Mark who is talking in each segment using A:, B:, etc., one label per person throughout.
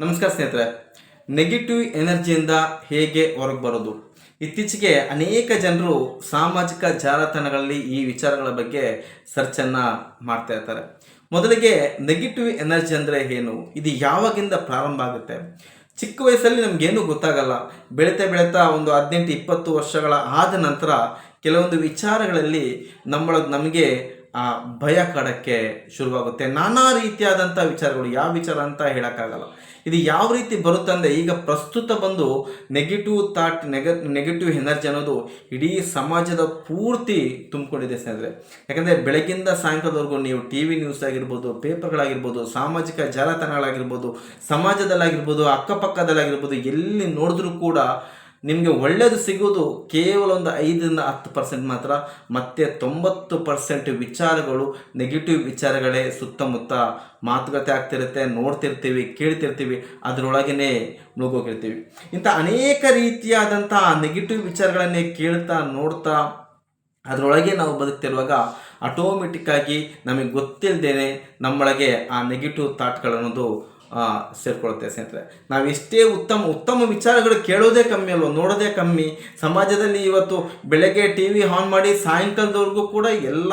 A: ನಮಸ್ಕಾರ ಸ್ನೇಹಿತರೆ. ನೆಗೆಟಿವ್ ಎನರ್ಜಿಯಿಂದ ಹೇಗೆ ಹೊರಗೆ ಬರೋದು? ಇತ್ತೀಚೆಗೆ ಅನೇಕ ಜನರು ಸಾಮಾಜಿಕ ಜಾಲತಾಣಗಳಲ್ಲಿ ಈ ವಿಚಾರಗಳ ಬಗ್ಗೆ ಸರ್ಚನ್ನು ಮಾಡ್ತಾ ಇರ್ತಾರೆ. ಮೊದಲಿಗೆ ನೆಗೆಟಿವ್ ಎನರ್ಜಿ ಅಂದರೆ ಏನು? ಇದು ಯಾವಾಗಿಂದ ಪ್ರಾರಂಭ ಆಗುತ್ತೆ? ಚಿಕ್ಕ ವಯಸ್ಸಲ್ಲಿ ನಮಗೇನು ಗೊತ್ತಾಗಲ್ಲ. ಬೆಳೀತಾ ಬೆಳೀತಾ ಒಂದು ಹದಿನೆಂಟು ಇಪ್ಪತ್ತು ವರ್ಷಗಳ ಆದ ನಂತರ ಕೆಲವೊಂದು ವಿಚಾರಗಳಲ್ಲಿ ನಮ್ಮೊಳಗೆ ನಮಗೆ ಆ, ಭಯ ಕಾಡಕ್ಕೆ ಶುರುವಾಗುತ್ತೆ. ನಾನಾ ರೀತಿಯಾದಂಥ ವಿಚಾರಗಳು, ಯಾವ ವಿಚಾರ ಅಂತ ಹೇಳೋಕ್ಕಾಗಲ್ಲ. ಇದು ಯಾವ ರೀತಿ ಬರುತ್ತೆ ಅಂದರೆ, ಈಗ ಪ್ರಸ್ತುತ ಬಂದು ನೆಗೆಟಿವ್ ಥಾಟ್ ನೆಗ ನೆಗೆಟಿವ್ ಎನರ್ಜಿ ಅನ್ನೋದು ಇಡೀ ಸಮಾಜದ ಪೂರ್ತಿ ತುಂಬಿಕೊಂಡಿದೆ ಸ್ನೇಹಿತರೆ. ಯಾಕಂದರೆ ಬೆಳಗ್ಗಿಂದ ಸಾಯಂಕಾಲದವರೆಗೂ ನೀವು ಟಿ ವಿ ನ್ಯೂಸ್ ಆಗಿರ್ಬೋದು ಪೇಪರ್ಗಳಾಗಿರ್ಬೋದು ಸಾಮಾಜಿಕ ಜಾಲತಾಣಗಳಾಗಿರ್ಬೋದು, ಸಮಾಜದಲ್ಲಾಗಿರ್ಬೋದು, ಅಕ್ಕಪಕ್ಕದಲ್ಲಾಗಿರ್ಬೋದು, ಎಲ್ಲಿ ನೋಡಿದ್ರೂ ಕೂಡ ನಿಮಗೆ ಒಳ್ಳೆಯದು ಸಿಗೋದು ಕೇವಲ ಒಂದು ಐದರಿಂದ ಹತ್ತು ಪರ್ಸೆಂಟ್ ಮಾತ್ರ. ಮತ್ತೆ ತೊಂಬತ್ತು ಪರ್ಸೆಂಟ್ ವಿಚಾರಗಳು ನೆಗೆಟಿವ್ ವಿಚಾರಗಳೇ ಸುತ್ತಮುತ್ತ ಮಾತುಕತೆ ಆಗ್ತಿರುತ್ತೆ, ನೋಡ್ತಿರ್ತೀವಿ, ಕೇಳ್ತಿರ್ತೀವಿ ಅದರೊಳಗೇ ಮುಳುಗೋಗಿರ್ತೀವಿ ಇಂಥ ಅನೇಕ ರೀತಿಯಾದಂಥ ನೆಗೆಟಿವ್ ವಿಚಾರಗಳನ್ನೇ ಕೇಳ್ತಾ, ನೋಡ್ತಾ, ಅದರೊಳಗೆ ನಾವು ಬದುಕ್ತಿರುವಾಗ ಆಟೋಮೆಟಿಕ್ಕಾಗಿ ನಮಗೆ ಗೊತ್ತಿಲ್ಲದೇನೆ ನಮ್ಮೊಳಗೆ ಆ ನೆಗೆಟಿವ್ ಥಾಟ್ಗಳನ್ನೋದು ಸೇರ್ಕೊಳುತ್ತೆ ಸ್ನೇಹಿತರೆ. ನಾವು ಎಷ್ಟೇ ಉತ್ತಮ ಉತ್ತಮ ವಿಚಾರಗಳು ಕೇಳೋದೇ ಕಮ್ಮಿ ಅಲ್ವ, ನೋಡೋದೇ ಕಮ್ಮಿ. ಸಮಾಜದಲ್ಲಿ ಇವತ್ತು ಬೆಳಗ್ಗೆ ಟಿ ವಿ ಆನ್ ಮಾಡಿ ಸಾಯಂಕಾಲದವರೆಗೂ ಕೂಡ ಎಲ್ಲ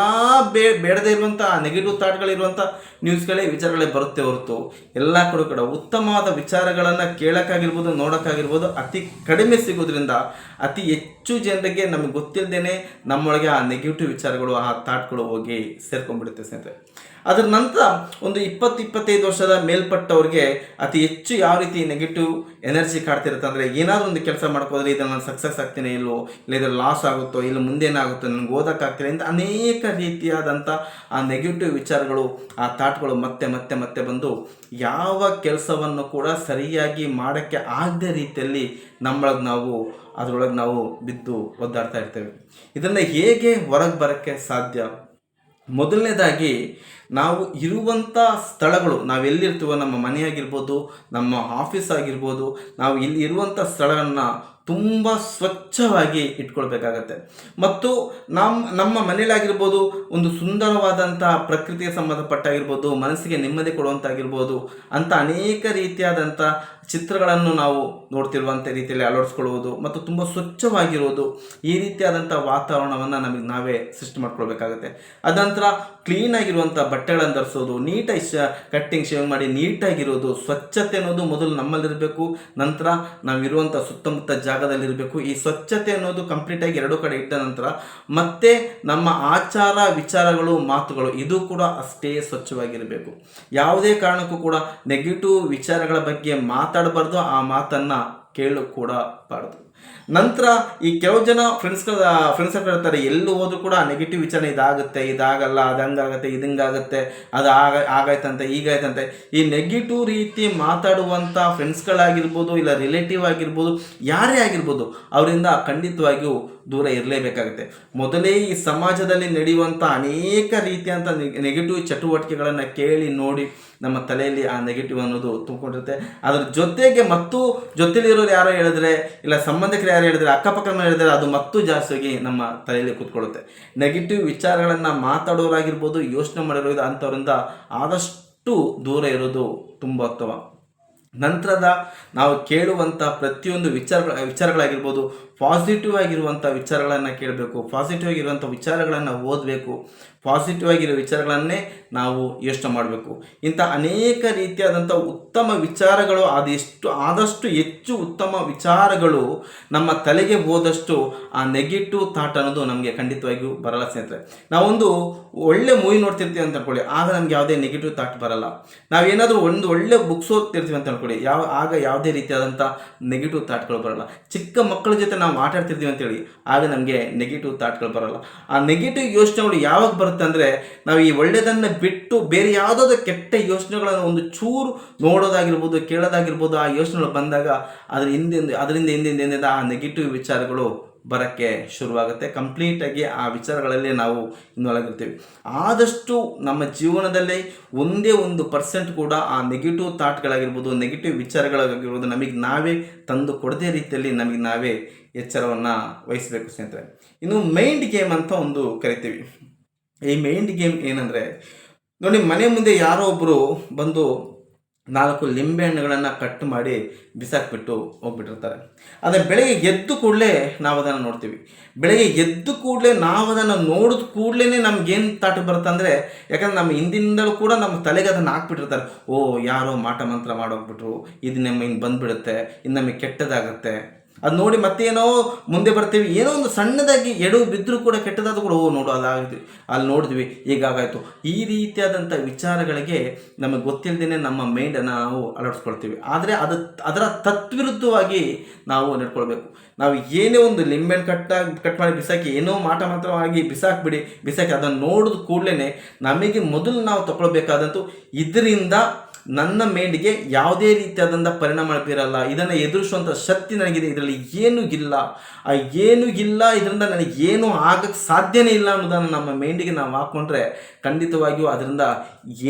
A: ಬೇ, ಬೇಡದೇ ಇರುವಂಥ ನೆಗೆಟಿವ್ ಥಾಟ್ಗಳಿರುವಂಥ ನ್ಯೂಸ್ಗಳೇ ವಿಚಾರಗಳೇ ಬರುತ್ತೆ ಹೊರತು. ಎಲ್ಲ ಕಡೆ ಕೂಡ ಉತ್ತಮವಾದ ವಿಚಾರಗಳನ್ನು ಕೇಳೋಕ್ಕಾಗಿರ್ಬೋದು, ನೋಡೋಕ್ಕಾಗಿರ್ಬೋದು, ಅತಿ ಕಡಿಮೆ ಸಿಗೋದ್ರಿಂದ, ಅತಿ ಹೆಚ್ಚು ಜನರಿಗೆ ನಮಗೆ ಗೊತ್ತಿಲ್ಲದೇ ನಮ್ಮೊಳಗೆ ಆ ನೆಗೆಟಿವ್ ವಿಚಾರಗಳು, ಆ ಥಾಟ್ಗಳು ಹೋಗಿ ಸೇರ್ಕೊಂಡ್ಬಿಡುತ್ತೆ ಸ್ನೇಹಿತರೆ. ಅದರ ನಂತರ ಒಂದು ಇಪ್ಪತ್ತು, ಇಪ್ಪತ್ತೈದು ವರ್ಷದ ಮೇಲ್ಪಟ್ಟವ್ರಿಗೆ ಅತಿ ಹೆಚ್ಚು ಯಾವ ರೀತಿ ನೆಗೆಟಿವ್ ಎನರ್ಜಿ ಕಾಡ್ತಿರುತ್ತೆ ಅಂದರೆ ಏನಾದರೂ ಒಂದು ಕೆಲಸ ಮಾಡ್ಕೋದ್ರೆ ಇದನ್ನು ನಾನು ಸಕ್ಸಸ್ ಆಗ್ತೀನಿ ಇಲ್ಲೋ, ಇಲ್ಲ ಇದ್ರ ಲಾಸ್ ಆಗುತ್ತೋ, ಇಲ್ಲ ಮುಂದೇನಾಗುತ್ತೋ ನನಗೆ ಓದೋಕ್ಕಾಗ್ತಿಲ್ಲ ಅಂತ ಅನೇಕ ರೀತಿಯಾದಂಥ ಆ ನೆಗೆಟಿವ್ ವಿಚಾರಗಳು, ಆ ಥಾಟ್ಗಳು ಮತ್ತೆ ಮತ್ತೆ ಮತ್ತೆ ಬಂದು ಯಾವ ಕೆಲಸವನ್ನು ಕೂಡ ಸರಿಯಾಗಿ ಮಾಡೋಕ್ಕೆ ಆಗದೆ ರೀತಿಯಲ್ಲಿ ನಮ್ಮೊಳಗೆ ನಾವು ಅದರೊಳಗೆ ನಾವು ಬಿದ್ದು ಒದ್ದಾಡ್ತಾ ಇರ್ತೇವೆ. ಇದನ್ನು ಹೇಗೆ ಹೊರಗೆ ಬರೋಕ್ಕೆ ಸಾಧ್ಯ? ಮೊದಲನೇದಾಗಿ ನಾವು ಇರುವಂಥ ಸ್ಥಳಗಳು ನಾವೆಲ್ಲಿರ್ತೀವೋ ನಮ್ಮ ಮನೆಯಾಗಿರ್ಬೋದು, ನಮ್ಮ ಆಫೀಸ್ ಆಗಿರ್ಬೋದು, ನಾವು ಇಲ್ಲಿ ಇರುವಂಥ ಸ್ಥಳವನ್ನು ತುಂಬ ಸ್ವಚ್ಛವಾಗಿ ಇಟ್ಕೊಳ್ಬೇಕಾಗತ್ತೆ. ಮತ್ತು ನಮ್ಮ ನಮ್ಮ ಮನೇಲಾಗಿರ್ಬೋದು ಒಂದು ಸುಂದರವಾದಂಥ ಪ್ರಕೃತಿಗೆ ಸಂಬಂಧಪಟ್ಟಾಗಿರ್ಬೋದು, ಮನಸ್ಸಿಗೆ ನೆಮ್ಮದಿ ಕೊಡುವಂತಾಗಿರ್ಬೋದು, ಅಂತ ಅನೇಕ ರೀತಿಯಾದಂಥ ಚಿತ್ರಗಳನ್ನು ನಾವು ನೋಡ್ತಿರುವಂಥ ರೀತಿಯಲ್ಲಿ ಅಳವಡಿಸ್ಕೊಳ್ಳುವುದು ಮತ್ತು ತುಂಬ ಸ್ವಚ್ಛವಾಗಿರುವುದು ಈ ರೀತಿಯಾದಂಥ ವಾತಾವರಣವನ್ನು ನಮಗೆ ನಾವೇ ಸೃಷ್ಟಿ ಮಾಡ್ಕೊಳ್ಬೇಕಾಗತ್ತೆ. ಅದಂತರ ಕ್ಲೀನಾಗಿರುವಂಥ ಬಟ್ಟೆಗಳನ್ನು ಧರಿಸೋದು, ನೀಟಾಗಿ ಶ, ಕಟ್ಟಿಂಗ್ ಶೇವಿಂಗ್ ಮಾಡಿ ನೀಟಾಗಿರೋದು, ಸ್ವಚ್ಛತೆ ಅನ್ನೋದು ಮೊದಲು ನಮ್ಮಲ್ಲಿರಬೇಕು. ನಂತರ ನಾವಿರುವಂಥ ಸುತ್ತಮುತ್ತ ಜಾಗದಲ್ಲಿರಬೇಕು. ಈ ಸ್ವಚ್ಛತೆ ಅನ್ನೋದು ಕಂಪ್ಲೀಟಾಗಿ ಎರಡು ಕಡೆ ಇಟ್ಟ ನಂತರ ಮತ್ತೆ ನಮ್ಮ ಆಚಾರ ವಿಚಾರಗಳು, ಮಾತುಗಳು, ಇದು ಕೂಡ ಅಷ್ಟೇ ಸ್ವಚ್ಛವಾಗಿರಬೇಕು. ಯಾವುದೇ ಕಾರಣಕ್ಕೂ ಕೂಡ ನೆಗೆಟಿವ್ ವಿಚಾರಗಳ ಬಗ್ಗೆ ಮಾತಾಡಬಾರ್ದು. ಆ ಮಾತನ್ನು ಕೇಳು ಕೂಡ ಬಾರ್ದು. ನಂತರ ಈ ಕೆಲವು ಜನ ಫ್ರೆಂಡ್ಸ್ಗಳ ಫ್ರೆಂಡ್ಸ್ ಹತ್ರ ಇರ್ತಾರೆ ಎಲ್ಲೂ ಹೋದ್ರು ಕೂಡ ನೆಗೆಟಿವ್ ವಿಚಾರ ಇದಾಗುತ್ತೆ, ಇದಾಗಲ್ಲ, ಅದು ಹಂಗಾಗುತ್ತೆ, ಇದು ಹಿಂಗಾಗುತ್ತೆ, ಅದು ಆಗ, ಆಗಾಯ್ತಂತೆ ಈಗಾಯ್ತಂತೆ ಈ ನೆಗೆಟಿವ್ ರೀತಿ ಮಾತಾಡುವಂಥ ಫ್ರೆಂಡ್ಸ್ಗಳಾಗಿರ್ಬೋದು ಇಲ್ಲ ರಿಲೇಟಿವ್ ಆಗಿರ್ಬೋದು, ಯಾರೇ ಆಗಿರ್ಬೋದು, ಅವರಿಂದ ಖಂಡಿತವಾಗಿಯೂ ದೂರ ಇರಲೇಬೇಕಾಗುತ್ತೆ. ಮೊದಲೇ ಈ ಸಮಾಜದಲ್ಲಿ ನಡೆಯುವಂಥ ಅನೇಕ ರೀತಿಯಂಥ ನೆಗೆಟಿವ್ ಚಟುವಟಿಕೆಗಳನ್ನು ಕೇಳಿ ನೋಡಿ ನಮ್ಮ ತಲೆಯಲ್ಲಿ ಆ ನೆಗೆಟಿವ್ ಅನ್ನೋದು ತುಂಬಿಕೊಂಡಿರುತ್ತೆ. ಅದ್ರ ಜೊತೆಗೆ ಮತ್ತು ಜೊತೆಲಿರೋರು ಯಾರೋ ಹೇಳಿದ್ರೆ, ಇಲ್ಲ ಸಂಬಂಧಿಕರು ಯಾರು ಹೇಳಿದ್ರೆ ಅಕ್ಕಪಕ್ಕ ಹೇಳಿದ್ರೆ ಅದು ಮತ್ತೂ ಜಾಸ್ತಿಯಾಗಿ ನಮ್ಮ ತಲೆಯಲ್ಲಿ ಕೂತ್ಕೊಳ್ಳುತ್ತೆ. ನೆಗೆಟಿವ್ ವಿಚಾರಗಳನ್ನು ಮಾತಾಡೋರಾಗಿರ್ಬೋದು, ಯೋಚನೆ ಮಾಡಿರೋದು ಅಂಥವ್ರಿಂದ ಆದಷ್ಟು ದೂರ ಇರೋದು ತುಂಬ ಉತ್ತಮ. ನಂತರದ ನಾವು ಕೇಳುವಂಥ ಪ್ರತಿಯೊಂದು ವಿಚಾರಗಳ, ವಿಚಾರಗಳಾಗಿರ್ಬೋದು ಪಾಸಿಟಿವ್ ಆಗಿರುವಂಥ ವಿಚಾರಗಳನ್ನು ಕೇಳಬೇಕು ಪಾಸಿಟಿವ್ ಆಗಿರುವಂಥ ವಿಚಾರಗಳನ್ನು ಓದಬೇಕು ಪಾಸಿಟಿವ್ ಆಗಿರೋ ವಿಚಾರಗಳನ್ನೇ ನಾವು ಯೋಚನೆ ಮಾಡಬೇಕು. ಇಂಥ ಅನೇಕ ರೀತಿಯಾದಂಥ ಉತ್ತಮ ವಿಚಾರಗಳು ಅದೆಷ್ಟು ಆದಷ್ಟು ಹೆಚ್ಚು ಉತ್ತಮ ವಿಚಾರಗಳು ನಮ್ಮ ತಲೆಗೆ ಹೋದಷ್ಟು ಆ ನೆಗೆಟಿವ್ ಥಾಟ್ ಅನ್ನೋದು ನಮಗೆ ಖಂಡಿತವಾಗಿಯೂ ಬರಲ್ಲ ಸ್ನೇಹಿತರೆ. ನಾವೊಂದು ಒಳ್ಳೆ ಮೂವಿ ನೋಡ್ತಿರ್ತೀವಿ ಅಂತ ಅನ್ಕೊಳ್ಳಿ, ಆಗ ನಮ್ಗೆ ಯಾವುದೇ ನೆಗೆಟಿವ್ ಥಾಟ್ ಬರಲ್ಲ. ನಾವೇನಾದರೂ ಒಂದು ಒಳ್ಳೆ ಬುಕ್ಸ್ ಓದ್ತಿರ್ತೀವಿ ಅಂತ ಅನ್ಕೊಳ್ಳಿ ಯಾವ, ಆಗ ಯಾವುದೇ ರೀತಿಯಾದಂಥ ನೆಗೆಟಿವ್ ಥಾಟ್ಗಳು ಬರಲ್ಲ. ಚಿಕ್ಕ ಮಕ್ಕಳ ಜೊತೆ ನಾವು ಮಾತಾಡ್ತಿರ್ತೀವಿ ಅಂತೇಳಿ, ಆಗ ನಮಗೆ ನೆಗೆಟಿವ್ ಥಾಟ್ಗಳು ಬರಲ್ಲ. ಆ ನೆಗೆಟಿವ್ ಯೋಚನೆಗಳು ಯಾವಾಗ ಬರುತ್ತೆ ಅಂದರೆ, ನಾವು ಈ ಒಳ್ಳೆಯದನ್ನು ಬಿಟ್ಟು ಬೇರೆ ಯಾವುದಾದ್ರು ಕೆಟ್ಟ ಯೋಚನೆಗಳನ್ನು ಒಂದು ಚೂರು ನೋಡೋದಾಗಿರ್ಬೋದು, ಕೇಳೋದಾಗಿರ್ಬೋದು, ಆ ಯೋಚನೆಗಳು ಬಂದಾಗ, ಅದ್ರ ಹಿಂದೆ, ಅದರಿಂದ ಹಿಂದಿಂದ ಆ ನೆಗೆಟಿವ್ ವಿಚಾರಗಳು ಬರೋಕ್ಕೆ ಶುರುವಾಗುತ್ತೆ. ಕಂಪ್ಲೀಟಾಗಿ ಆ ವಿಚಾರಗಳಲ್ಲಿ ನಾವು ಇನ್ನೊಳಗಿರ್ತೀವಿ ಆದಷ್ಟು ನಮ್ಮ ಜೀವನದಲ್ಲಿ ಒಂದೇ ಒಂದು ಪರ್ಸೆಂಟ್ ಕೂಡ ಆ ನೆಗೆಟಿವ್ ಥಾಟ್ಗಳಾಗಿರ್ಬೋದು ನೆಗೆಟಿವ್ ವಿಚಾರಗಳಾಗಿರ್ಬೋದು ನಮಗೆ ನಾವೇ ತಂದು ಕೊಡದೇ ರೀತಿಯಲ್ಲಿ ನಮಗೆ ನಾವೇ ಎಚ್ಚರವನ್ನು ವಹಿಸಬೇಕು ಸ್ನೇಹಿತರೆ. ಇನ್ನು ಮೈಂಡ್ ಗೇಮ್ ಅಂತ ಒಂದು ಕರಿತೀವಿ. ಈ ಮೈಂಡ್ ಗೇಮ್ ಏನಂದರೆ, ನೋಡಿ ಮನೆ ಮುಂದೆ ಯಾರೋ ಒಬ್ಬರು ಬಂದು ನಾಲ್ಕು ಲಿಂಬೆ ಹಣ್ಣುಗಳನ್ನು ಕಟ್ ಮಾಡಿ ಬಿಸಾಕ್ಬಿಟ್ಟು ಹೋಗ್ಬಿಟ್ಟಿರ್ತಾರೆ. ಅದೇ ಬೆಳಗ್ಗೆ ಎದ್ದು ಕೂಡಲೇ ನಾವು ಅದನ್ನು ನೋಡ್ತೀವಿ. ಬೆಳಗ್ಗೆ ಎದ್ದು ಕೂಡಲೇ ನಾವು ಅದನ್ನು ನೋಡಿದ ಕೂಡಲೇ ನಮ್ಗೇನು ತಾಟ ಬರುತ್ತೆ ಅಂದರೆ, ಯಾಕಂದ್ರೆ ನಮ್ಮ ಹಿಂದಿನಿಂದಲೂ ಕೂಡ ನಮ್ಮ ತಲೆಗೆ ಅದನ್ನು ಹಾಕ್ಬಿಟ್ಟಿರ್ತಾರೆ. ಓ, ಯಾರೋ ಮಾಟ ಮಂತ್ರ ಮಾಡೋಗ್ಬಿಟ್ರು, ಇದು ನಮ್ಮ ಹಿಂಗೆ ಬಂದುಬಿಡುತ್ತೆ ಇದು ನಮಗೆ ಕೆಟ್ಟದಾಗತ್ತೆ ಅದು ನೋಡಿ ಮತ್ತೇನೋ ಮುಂದೆ ಬರ್ತೀವಿ. ಏನೋ ಒಂದು ಸಣ್ಣದಾಗಿ ಎಡು ಬಿದ್ದರೂ ಕೂಡ ಕೆಟ್ಟದಾದ ಕೂಡ, ಓ, ನೋಡು ಆಗಿದ್ವಿ ಅಲ್ಲಿ ನೋಡಿದ್ವಿ, ಈಗಾಗಾಯಿತು. ಈ ರೀತಿಯಾದಂಥ ವಿಚಾರಗಳಿಗೆ ನಮಗೆ ಗೊತ್ತಿಲ್ಲದೇ ನಮ್ಮ ಮೈಂಡನ್ನು ನಾವು ಅಳವಡಿಸ್ಕೊಳ್ತೀವಿ. ಆದರೆ ಅದು, ಅದರ ತತ್ವಿರುದ್ಧವಾಗಿ ನಾವು ನಡ್ಕೊಳ್ಬೇಕು. ನಾವು ಏನೇ ಒಂದು ಲಿಂಬೆಣ್ಣು ಕಟ್ಟ ಕಟ್ ಮಾಡಿ ಬಿಸಾಕಿ, ಏನೋ ಮಾಟ ಮಾತ್ರವಾಗಿ ಬಿಸಾಕ್ಬಿಡಿ, ಬಿಸಾಕಿ ಅದನ್ನು ನೋಡಿದ ಕೂಡಲೇ ನಮಗೆ ಮೊದಲು ನಾವು ತಗೊಳ್ಬೇಕಾದಂತೂ ಇದರಿಂದ ನನ್ನ ಮೇಂಡಿಗೆ ಯಾವುದೇ ರೀತಿಯಾದಂಥ ಪರಿಣಾಮ ಬೀರಲ್ಲ. ಇದನ್ನು ಎದುರಿಸುವಂಥ ಶಕ್ತಿ ನನಗಿದೆ. ಇದರಲ್ಲಿ ಏನೂ ಇಲ್ಲ. ಆ ಏನೂ ಇಲ್ಲ, ಇದರಿಂದ ನನಗೆ ಏನೂ ಆಗಕ್ಕೆ ಸಾಧ್ಯನೇ ಇಲ್ಲ ಅನ್ನೋದನ್ನು ನಮ್ಮ ಮೈಂಡಿಗೆ ನಾವು ಹಾಕ್ಕೊಂಡ್ರೆ ಖಂಡಿತವಾಗಿಯೂ ಅದರಿಂದ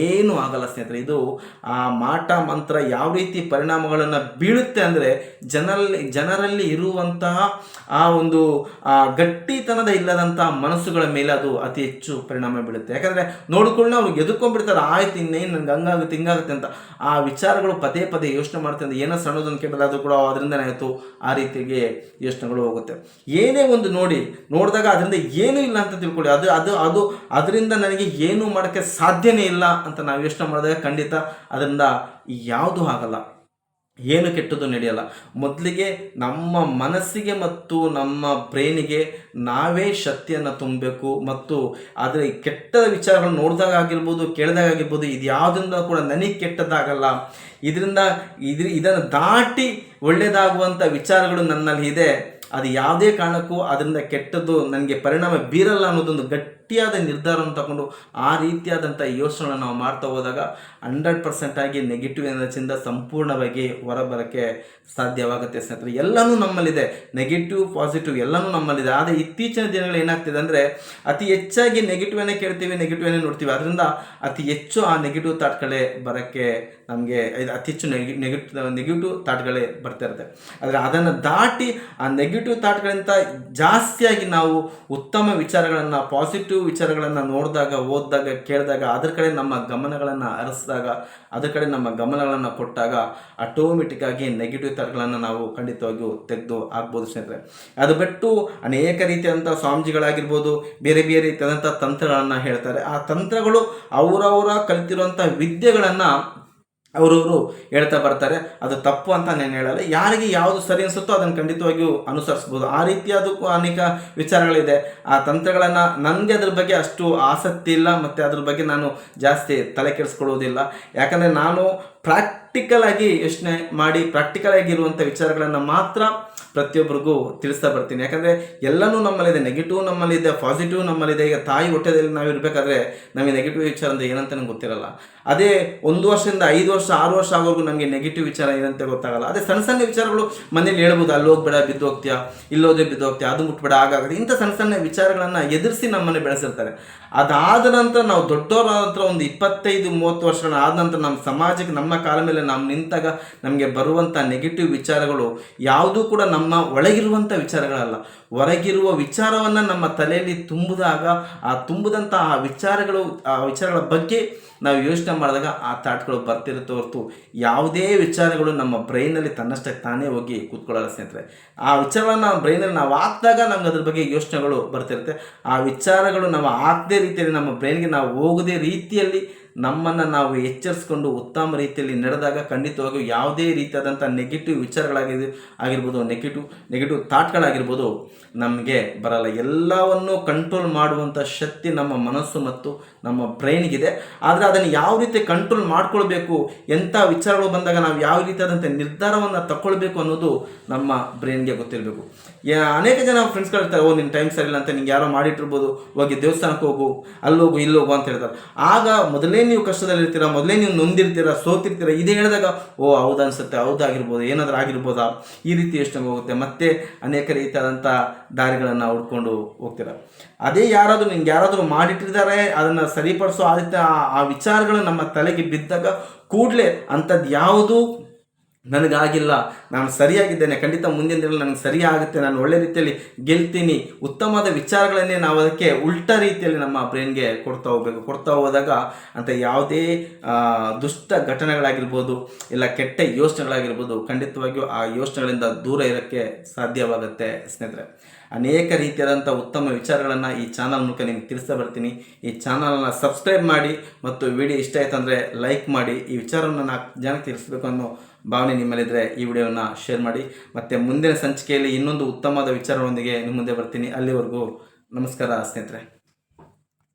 A: ಏನೂ ಆಗಲ್ಲ ಸ್ನೇಹಿತರೆ. ಇದು ಆ ಮಾಟ, ಮಂತ್ರ ಯಾವ ರೀತಿ ಪರಿಣಾಮಗಳನ್ನು ಬೀಳುತ್ತೆ ಅಂದರೆ ಜನರಲ್ಲಿ ಜನರಲ್ಲಿ ಇರುವಂತಹ ಆ ಒಂದು, ಆ ಗಟ್ಟಿತನದ ಇಲ್ಲದಂತಹ ಮನಸ್ಸುಗಳ ಮೇಲೆ ಅದು ಅತಿ ಹೆಚ್ಚು ಪರಿಣಾಮ ಬೀಳುತ್ತೆ. ಯಾಕಂದರೆ ನೋಡಿಕೊಂಡು ಅವ್ರಿಗೆ ಎದುರ್ಕೊಂಡ್ಬಿಡ್ತಾರೆ ಆಯ್ತು ಇನ್ನೇನು ನಂಗೆ ಹಂಗಾಗುತ್ತೆ, ಹಿಂಗಾಗುತ್ತೆ ಅಂತ ಆ ವಿಚಾರಗಳು ಪದೇ ಪದೇ ಯೋಚನೆ ಮಾಡ್ತಾರೆ ಅಂದ್ರೆ ಏನೋ ಸಣ್ಣದೊಂದು ಕೆಟ್ಟದಾದ್ರು ಕೂಡ ಅದರಿಂದ ಆಯಿತು ಆ ರೀತಿಗೆ ಯೋಚನೆಗಳು ಹೋಗುತ್ತೆ. ಏನೇ ಒಂದು ನೋಡಿ, ನೋಡಿದಾಗ ಅದರಿಂದ ಏನೂ ಇಲ್ಲ ಅಂತ ತಿಳ್ಕೊಳ್ಳಿ. ಅದು ಅದು ಅದು ಅದರಿಂದ ನನಗೆ ಏನೂ ಮಾಡೋಕ್ಕೆ ಸಾಧ್ಯನೇ ಇಲ್ಲ ಅಂತ ನಾವು ಯೋಚನೆ ಮಾಡಿದಾಗ ಖಂಡಿತ ಅದರಿಂದ ಯಾವುದೂ ಆಗಲ್ಲ. ಏನು ಕೆಟ್ಟದ್ದು ನಡೆಯಲ್ಲ. ಮೊದಲಿಗೆ ನಮ್ಮ ಮನಸ್ಸಿಗೆ ಮತ್ತು ನಮ್ಮ ಬ್ರೈನಿಗೆ ನಾವೇ ಶಕ್ತಿಯನ್ನು ತುಂಬಬೇಕು ಮತ್ತು ಆದರೆ ಕೆಟ್ಟ ವಿಚಾರಗಳು ನೋಡಿದಾಗ ಆಗಿರ್ಬೋದು, ಕೇಳಿದಾಗ ಆಗಿರ್ಬೋದು, ಇದು ಯಾವುದರಿಂದ ಕೂಡ ನನಗೆ ಕೆಟ್ಟದಾಗಲ್ಲ ಇದರಿಂದ ಇದ್ರ, ಇದನ್ನು ದಾಟಿ ಒಳ್ಳೆಯದಾಗುವಂಥ ವಿಚಾರಗಳು ನನ್ನಲ್ಲಿ ಇದೆ. ಅದು ಯಾವುದೇ ಕಾರಣಕ್ಕೂ ಅದರಿಂದ ಕೆಟ್ಟದ್ದು ನನಗೆ ಪರಿಣಾಮ ಬೀರಲ್ಲ ಅನ್ನೋದೊಂದು ಗಟ್ಟಿಯಾದ ನಿರ್ಧಾರವನ್ನು ತಗೊಂಡು ಆ ರೀತಿಯಾದಂಥ ಯೋಚನೆಗಳನ್ನು ನಾವು ಮಾಡ್ತಾ ಹೋದಾಗ ಹಂಡ್ರೆಡ್ ಪರ್ಸೆಂಟ್ ಆಗಿ ನೆಗೆಟಿವ್ ಎನರ್ಜಿಯಿಂದ ಸಂಪೂರ್ಣವಾಗಿ ಹೊರಬರೋಕ್ಕೆ ಸಾಧ್ಯವಾಗುತ್ತೆ ಸ್ನೇಹಿತರೆ. ಎಲ್ಲನೂ ನಮ್ಮಲ್ಲಿದೆ. ನೆಗೆಟಿವ್ ಪಾಸಿಟಿವ್ ಎಲ್ಲನೂ ನಮ್ಮಲ್ಲಿದೆ. ಆದರೆ ಇತ್ತೀಚಿನ ದಿನಗಳು ಏನಾಗ್ತಿದೆ ಅಂದರೆ ಅತಿ ಹೆಚ್ಚಾಗಿ ನೆಗೆಟಿವನ್ನೇ ಕೇಳ್ತೀವಿ ನೆಗೆಟಿವನ್ನೇ ನೋಡ್ತೀವಿ. ಅದರಿಂದ ಅತಿ ಹೆಚ್ಚು ಆ ನೆಗೆಟಿವ್ ಥಾಟ್ಗಳೇ ಬರೋಕ್ಕೆ ನಮಗೆ ಅತಿ ಹೆಚ್ಚು ನೆಗೆ ನೆಗೆಟಿವ್ ನೆಗೆಟಿವ್ ಥಾಟ್ಗಳೇ ಬರ್ತಾ ಇರುತ್ತೆ. ಆದರೆ ಅದನ್ನು ದಾಟಿ ಆ ನೆಗೆಟಿವ್ ಥಾಟ್ಗಳಿಂದ ಜಾಸ್ತಿಯಾಗಿ ನಾವು ಉತ್ತಮ ವಿಚಾರಗಳನ್ನು ಪಾಸಿಟಿವ್ ವಿಚಾರಗಳನ್ನು ನೋಡಿದಾಗ, ಓದಿದಾಗ, ಕೇಳಿದಾಗ, ಅದ್ರ ಕಡೆ ನಮ್ಮ ಗಮನಗಳನ್ನು ಹರಿಸಿದಾಗ, ಅದ್ರ ಕಡೆ ನಮ್ಮ ಗಮನಗಳನ್ನು ಕೊಟ್ಟಾಗ ಆಟೋಮೆಟಿಕ್ ಆಗಿ ನೆಗೆಟಿವ್ ಥರಗಳನ್ನು ನಾವು ಖಂಡಿತವಾಗಿಯೂ ತೆಗೆದು ಹಾಕ್ಬೋದು ಸ್ನೇಹಿತರೆ. ಅದು ಬಿಟ್ಟು ಅನೇಕ ರೀತಿಯಾದಂಥ ಸ್ವಾಮೀಜಿಗಳಾಗಿರ್ಬೋದು, ಬೇರೆ ಬೇರೆ ರೀತಿಯಾದಂಥ ತಂತ್ರಗಳನ್ನು ಹೇಳ್ತಾರೆ. ಆ ತಂತ್ರಗಳು ಅವರವರ ಕಲಿತಿರುವಂಥ ವಿದ್ಯೆಗಳನ್ನು ಅವರವರು ಹೇಳ್ತಾ ಬರ್ತಾರೆ, ಅದು ತಪ್ಪು ಅಂತ ನಾನು ಹೇಳಲ್ಲ. ಯಾರಿಗೆ ಯಾವುದು ಸರಿ ಅನಿಸುತ್ತೋ ಅದನ್ನು ಖಂಡಿತವಾಗಿಯೂ ಅನುಸರಿಸ್ಬೋದು. ಆ ರೀತಿಯಾದಕ್ಕೂ ಅನೇಕ ವಿಚಾರಗಳಿದೆ. ಆ ತಂತ್ರಗಳನ್ನು ನನಗೆ ಅದ್ರ ಬಗ್ಗೆ ಅಷ್ಟು ಆಸಕ್ತಿ ಇಲ್ಲ, ಮತ್ತು ಅದ್ರ ಬಗ್ಗೆ ನಾನು ಜಾಸ್ತಿ ತಲೆ ಕೆಡಿಸ್ಕೊಳ್ಳೋದಿಲ್ಲ. ಯಾಕಂದರೆ ನಾನು ಪ್ರಾಕ್ಟಿಕಲ್ ಆಗಿ ಯೋಚನೆ ಮಾಡಿ ಪ್ರಾಕ್ಟಿಕಲ್ ಆಗಿರುವಂಥ ವಿಚಾರಗಳನ್ನು ಮಾತ್ರ ಪ್ರತಿಯೊಬ್ಬರಿಗೂ ತಿಳಿಸ್ತಾ ಬರ್ತೀನಿ. ಯಾಕಂದರೆ ಎಲ್ಲನೂ ನಮ್ಮಲ್ಲಿದೆ ನೆಗೆಟಿವ್ ನಮ್ಮಲ್ಲಿದೆ ಪಾಸಿಟಿವ್ ನಮ್ಮಲ್ಲಿದೆ. ಈಗ ತಾಯಿ ಹೊಟ್ಟೆದಲ್ಲಿ ನಾವು ಇರಬೇಕಾದ್ರೆ ನಮಗೆ ನೆಗೆಟಿವ್ ವಿಚಾರ ಅಂದರೆ ಏನಂತ ನಂಗೆ ಗೊತ್ತಿರಲ್ಲ. ಅದೇ ಒಂದು ವರ್ಷದಿಂದ ಐದು ವರ್ಷ, ಆರು ವರ್ಷ ಆಗೋವರೆಗೂ ನಮಗೆ ನೆಗೆಟಿವ್ ವಿಚಾರ ಏನಂತ ಗೊತ್ತಾಗಲ್ಲ. ಅದೇ ಸಣ್ಣ ಸಣ್ಣ ವಿಚಾರಗಳು ಮನೇಲಿ ಹೇಳ್ಬೋದು, ಅಲ್ಲಿ ಹೋಗ್ಬೇಡ, ಬಿದ್ದು ಹೋಗ್ತೀಯಾ ಇಲ್ಲೋದೇ ಬಿದ್ದು ಹೋಗ್ತೀಯಾ, ಅದು ಮುಟ್ಬೇಡ ಆಗಾಗುತ್ತೆ ಇಂಥ ಸಣ್ಣ ಸಣ್ಣ ವಿಚಾರಗಳನ್ನು ಎದುರಿಸಿ ನಮ್ಮನ್ನು ಬೆಳೆಸಿರ್ತಾರೆ. ಅದಾದ ನಂತರ ನಾವು ದೊಡ್ಡವರಾದ ನಂತರ ಒಂದು ಇಪ್ಪತ್ತೈದು, ಮೂವತ್ತು ವರ್ಷಗಳ ಆದ ನಂತರ ನಮ್ಮ ಸಮಾಜಕ್ಕೆ, ನಮ್ಮ ಕಾಲ ಮೇಲೆ ನಾವು ನಿಂತಾಗ ನಮಗೆ ಬರುವಂಥ ನೆಗೆಟಿವ್ ವಿಚಾರಗಳು ಯಾವುದೂ ಕೂಡ ನಮ್ಮ ಒಳಗಿರುವಂಥ ವಿಚಾರಗಳಲ್ಲ. ಹೊರಗಿರುವ ವಿಚಾರವನ್ನು ನಮ್ಮ ತಲೆಯಲ್ಲಿ ತುಂಬಿದಾಗ, ಆ ತುಂಬಿದಂಥ ಆ ವಿಚಾರಗಳು, ಆ ವಿಚಾರಗಳ ಬಗ್ಗೆ ನಾವು ಯೋಚನೆ ಮಾಡಿದಾಗ ಆ ಥಾಟ್ಗಳು ಬರ್ತಿರುತ್ತೆ ಹೊರತು ಯಾವುದೇ ವಿಚಾರಗಳು ನಮ್ಮ ಬ್ರೈನಲ್ಲಿ ತನ್ನಷ್ಟಕ್ಕೆ ತಾನೇ ಹೋಗಿ ಕೂತ್ಕೊಳ್ಳೋಲ್ಲ ಸ್ನೇಹಿತರೆ. ಆ ವಿಚಾರಗಳನ್ನ ಬ್ರೈನಲ್ಲಿ ನಾವು ಹಾಕಿದಾಗ ನಮ್ಗೆ ಅದ್ರ ಬಗ್ಗೆ ಯೋಚನೆಗಳು ಬರ್ತಿರುತ್ತೆ. ಆ ವಿಚಾರಗಳು ನಾವು ಹಾಕದೇ ರೀತಿಯಲ್ಲಿ ನಮ್ಮ ಬ್ರೈನ್ಗೆ ನಾವು ಹೋಗದೇ ರೀತಿಯಲ್ಲಿ ನಮ್ಮನ್ನು ನಾವು ಎಚ್ಚರಿಸ್ಕೊಂಡು ಉತ್ತಮ ರೀತಿಯಲ್ಲಿ ನಡೆದಾಗ ಖಂಡಿತವಾಗಿಯೂ ಯಾವುದೇ ರೀತಿಯಾದಂಥ ನೆಗೆಟಿವ್ ವಿಚಾರಗಳಾಗಿದೆ ಆಗಿರ್ಬೋದು ನೆಗೆಟಿವ್ ನೆಗೆಟಿವ್ ಥಾಟ್ಗಳಾಗಿರ್ಬೋದು ನಮಗೆ ಬರಲ್ಲ. ಎಲ್ಲವನ್ನು ಕಂಟ್ರೋಲ್ ಮಾಡುವಂಥ ಶಕ್ತಿ ನಮ್ಮ ಮನಸ್ಸು ಮತ್ತು ನಮ್ಮ ಬ್ರೈನ್ಗಿದೆ ಆದರೆ ಅದನ್ನು ಯಾವ ರೀತಿ ಕಂಟ್ರೋಲ್ ಮಾಡ್ಕೊಳ್ಬೇಕು, ಎಂಥ ವಿಚಾರಗಳು ಬಂದಾಗ ನಾವು ಯಾವ ರೀತಿಯಾದಂಥ ನಿರ್ಧಾರವನ್ನು ತಗೊಳ್ಬೇಕು ಅನ್ನೋದು ನಮ್ಮ ಬ್ರೈನ್ಗೆ ಗೊತ್ತಿರಬೇಕು. ಅನೇಕ ಜನ ಫ್ರೆಂಡ್ಸ್ಗಳು ಇರ್ತಾರೆ ಓ ನಿನ್ನ ಟೈಮ್ ಇಲ್ಲ ಅಂತ ನಿಂಗೆ ಯಾರೋ ಮಾಡಿಟ್ಟಿರ್ಬೋದು. ಹೋಗಿ ದೇವಸ್ಥಾನಕ್ಕೆ ಹೋಗು ಅಲ್ಲೋಗು ಇಲ್ಲೋಗು ಅಂತ ಹೇಳ್ತಾರೆ. ಆಗ ಮೊದಲೇ ನೀವು ಕಷ್ಟದಲ್ಲಿರ್ತೀರಾ, ಮೊದಲೇ ನೀವು ನೊಂದಿರ್ತೀರಾ, ಸೋತಿರ್ತೀರಾ, ಇದೇ ಹೇಳಿದಾಗ, ಓ, ಹೌದು ಅನ್ಸುತ್ತೆ ಹೌದಾಗಿರ್ಬೋದು ಏನಾದರೂ ಆಗಿರ್ಬೋದಾ? ಈ ರೀತಿ ಯೋಚನೆ ಹೋಗುತ್ತೆ. ಮತ್ತೆ ಅನೇಕ ರೀತಿಯಾದಂಥ ದಾರಿಗಳನ್ನು ಹುಡ್ಕೊಂಡು ಹೋಗ್ತೀರ? ಅದೇ ಯಾರಾದರೂ ನಿಮ್ಗೆ ಯಾರಾದರೂ ಮಾಡಿಟ್ಟಿದ್ದಾರೆ ಅದನ್ನು ಸರಿಪಡಿಸೋ ಆದಿತ್ಯ ಆ ವಿಚಾರಗಳು ನಮ್ಮ ತಲೆಗೆ ಬಿದ್ದಾಗ ಕೂಡಲೇ ಅಂಥದ್ದು ಯಾವುದು ನನಗಾಗಿಲ್ಲ, ನಾನು ಸರಿಯಾಗಿದ್ದೇನೆ, ಖಂಡಿತ ಮುಂದಿನ ದಿನ ನನಗೆ ಸರಿಯಾಗುತ್ತೆ, ನಾನು ಒಳ್ಳೆ ರೀತಿಯಲ್ಲಿ ಗೆಲ್ತೀನಿ. ಉತ್ತಮವಾದ ವಿಚಾರಗಳನ್ನೇ ನಾವು ಅದಕ್ಕೆ ಉಲ್ಟ ರೀತಿಯಲ್ಲಿ ನಮ್ಮ ಬ್ರೈನ್ಗೆ ಕೊಡ್ತಾ ಹೋಗ್ಬೇಕು. ಕೊಡ್ತಾ ಹೋದಾಗ ಅಂತ ಯಾವುದೇ ದುಷ್ಟ ಘಟನೆಗಳಾಗಿರ್ಬೋದು, ಇಲ್ಲ ಕೆಟ್ಟ ಯೋಚನೆಗಳಾಗಿರ್ಬೋದು, ಖಂಡಿತವಾಗಿಯೂ ಆ ಯೋಚನೆಗಳಿಂದ ದೂರ ಇರೋಕ್ಕೆ ಸಾಧ್ಯವಾಗುತ್ತೆ ಸ್ನೇಹಿತರೆ. ಅನೇಕ ರೀತಿಯಾದಂಥ ಉತ್ತಮ ವಿಚಾರಗಳನ್ನು ಈ ಚಾನಲ್ ಮೂಲಕ ನಿಮ್ಗೆ ತಿಳಿಸ್ತಾ ಬರ್ತೀನಿ. ಈ ಚಾನಲನ್ನು ಸಬ್ಸ್ಕ್ರೈಬ್ ಮಾಡಿ ಮತ್ತು ವಿಡಿಯೋ ಇಷ್ಟ ಆಯ್ತು ಅಂದರೆ ಲೈಕ್ ಮಾಡಿ. ಈ ವಿಚಾರವನ್ನು ನಾಲ್ಕು ಜನಕ್ಕೆ ತಿಳಿಸ್ಬೇಕು ಅನ್ನೋ ಭಾವನೆ ನಿಮ್ಮಲ್ಲಿದ್ದರೆ ಈ ವಿಡಿಯೋವನ್ನು ಶೇರ್ ಮಾಡಿ. ಮತ್ತು ಮುಂದಿನ ಸಂಚಿಕೆಯಲ್ಲಿ ಇನ್ನೊಂದು ಉತ್ತಮವಾದ ವಿಚಾರಗಳೊಂದಿಗೆ ನಿಮ್ಮ ಮುಂದೆ ಬರ್ತೀನಿ. ಅಲ್ಲಿವರೆಗೂ ನಮಸ್ಕಾರ ಸ್ನೇಹಿತರೆ.